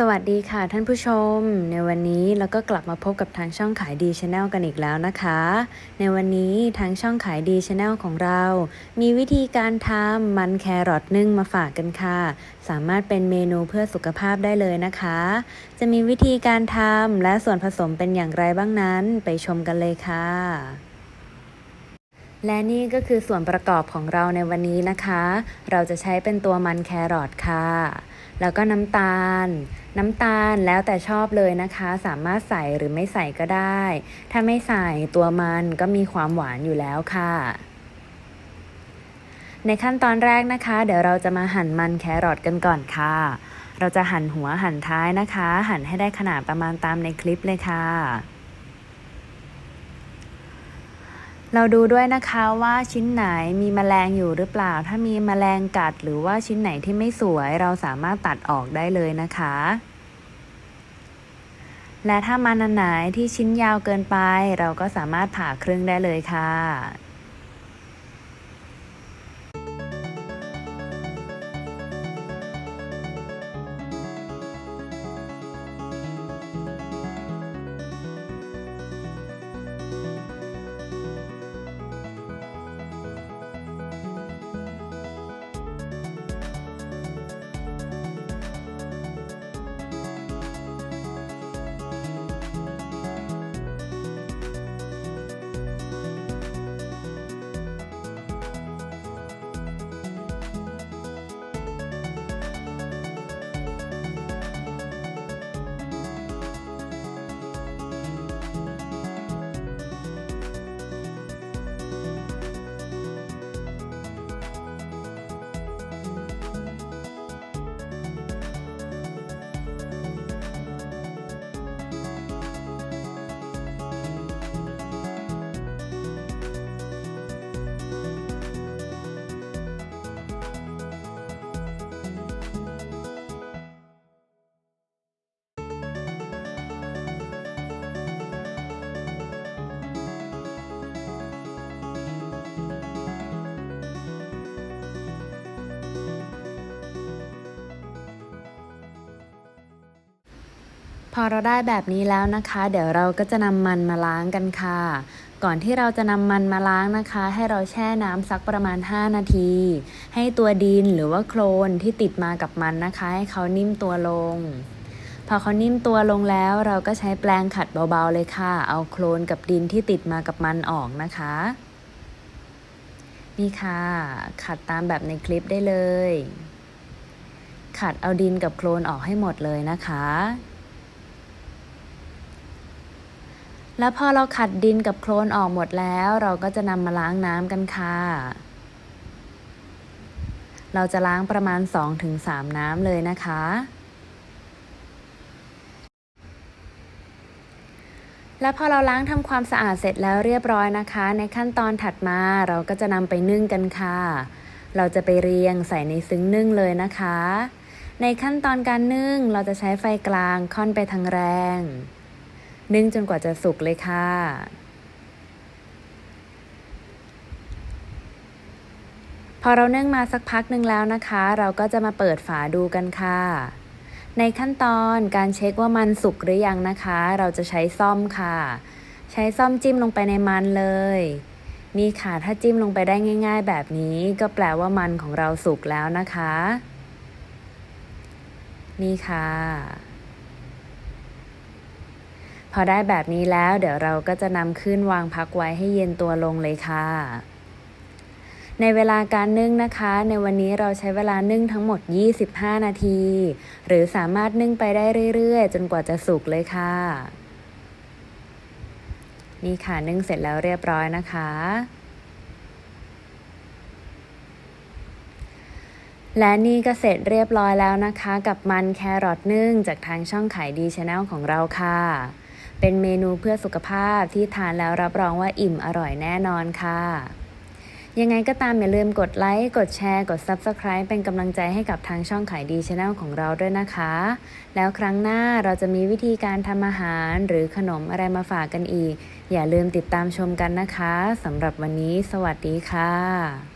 สวัสดีค่ะท่านผู้ชม ในวันนี้เราก็กลับมาพบกับทางช่องขายดีชาแนลกันอีกแล้วนะคะ ในวันนี้ทางช่องขายดีชาแนลของเรา มีวิธีการทำมันแครอทนึ่งมาฝากกันค่ะ สามารถเป็นเมนูเพื่อสุขภาพได้เลยนะคะ จะมีวิธีการทำและส่วนผสมเป็นอย่างไรบ้างนั้น ไปชมกันเลยค่ะ และนี่ก็คือส่วนประกอบของเราในวันนี้นะคะ เราจะใช้เป็นตัวมันแครอทค่ะ แล้วก็น้ำตาล น้ำตาลแล้วแต่ชอบเลยนะคะ สามารถใส่หรือไม่ใส่ก็ได้ ถ้าไม่ใส่ตัวมันก็มีความหวานอยู่แล้วค่ะ ในขั้นตอนแรกนะคะ เดี๋ยวเราจะมาหั่นมันแครอทกันก่อนค่ะ เราจะหั่นหัวหั่นท้ายนะคะ หั่นให้ได้ขนาดประมาณตามในคลิปเลยค่ะ เราดูด้วยนะคะว่าชิ้นไหนมีแมลงอยู่หรือเปล่า ถ้ามีแมลงกัดหรือว่าชิ้นไหนที่ไม่สวยเราสามารถตัดออกได้เลยนะคะ และถ้ามันอันไหนที่ชิ้นยาวเกินไป เราก็สามารถผ่าครึ่งได้เลยค่ะ พอเราได้แบบนี้แล้วนะคะ เดี๋ยวเราก็จะนำมันมาล้างกันค่ะ ก่อนที่เราจะนำมันมาล้างนะคะ ให้เราแช่น้ำสักประมาณ 5 นาที ให้ตัวดินหรือว่าโคลนที่ติดมากับมันนะคะ ให้เขานิ่มตัวลง พอเขานิ่มตัวลงแล้ว เราก็ใช้แปรงขัดเบาๆเลยค่ะ เอาโคลนกับดินที่ติดมากับมันออกนะคะ นี่ค่ะ ขัดตามแบบในคลิปได้เลย ขัดเอาดินกับโคลนออกให้หมดเลยนะคะ แล้วพอเราขัดดินกับโคลนออกหมดแล้ว เราก็จะนำมาล้างน้ำกันค่ะ เราจะล้างประมาณ 2-3 น้ำเลยนะคะ แล้วพอเราล้างทำความสะอาดเสร็จแล้วเรียบร้อยนะคะ ในขั้นตอนถัดมาเราก็จะนำไปนึ่งกันค่ะ เราจะไปเรียงใส่ในซึ้งนึ่งเลยนะคะ ในขั้นตอนการนึ่งเราจะใช้ไฟกลางค่อนไปทางแรง นึ่งจนกว่าจะสุกเลยค่ะ พอเรานึ่งมาสักพักหนึ่งแล้วนะคะ เราก็จะมาเปิดฝาดูกันค่ะ ในขั้นตอนการเช็คว่ามันสุกหรือยังนะคะ เราจะใช้ซ่อมค่ะ ใช้ซ่อมจิ้มลงไปในมันเลยนี่ค่ะ ถ้าจิ้มลงไปได้ง่าย ๆ แบบนี้ก็แปลว่ามันของเราสุกแล้วนะคะ นี่ค่ะ อได้แบบนี้แล้วเดี๋ยวเราก็จะนำขึ้นวางพักไว้ให้เย็นตัวลงเลยค่ะ ในเวลาการนึ่งนะคะ ในวันนี้เราใช้เวลานึ่งทั้งหมด 25 นาที หรือสามารถนึ่งไปได้เรื่อยๆ จนกว่าจะสุกเลยค่ะ นี่ค่ะนึ่งเสร็จแล้วเรียบร้อยนะคะและนี่ก็เสร็จเรียบร้อยแล้วนะคะ กับมันแครอทนึ่งจากทางช่องขายดีชาแนลของเราค่ะ เป็นเมนูเพื่อสุขภาพที่ทานแล้วรับรองว่าอิ่มอร่อยแน่นอนค่ะ ยังไงก็ตามอย่าลืมกดไลค์ กดแชร์ กด Subscribe เป็นกำลังใจให้กับทางช่องขายดีชาแนลของเราด้วยนะคะ แล้วครั้งหน้าเราจะมีวิธีการทำอาหารหรือขนมอะไรมาฝากกันอีก อย่าลืมติดตามชมกันนะคะสำหรับวันนี้ สวัสดีค่ะ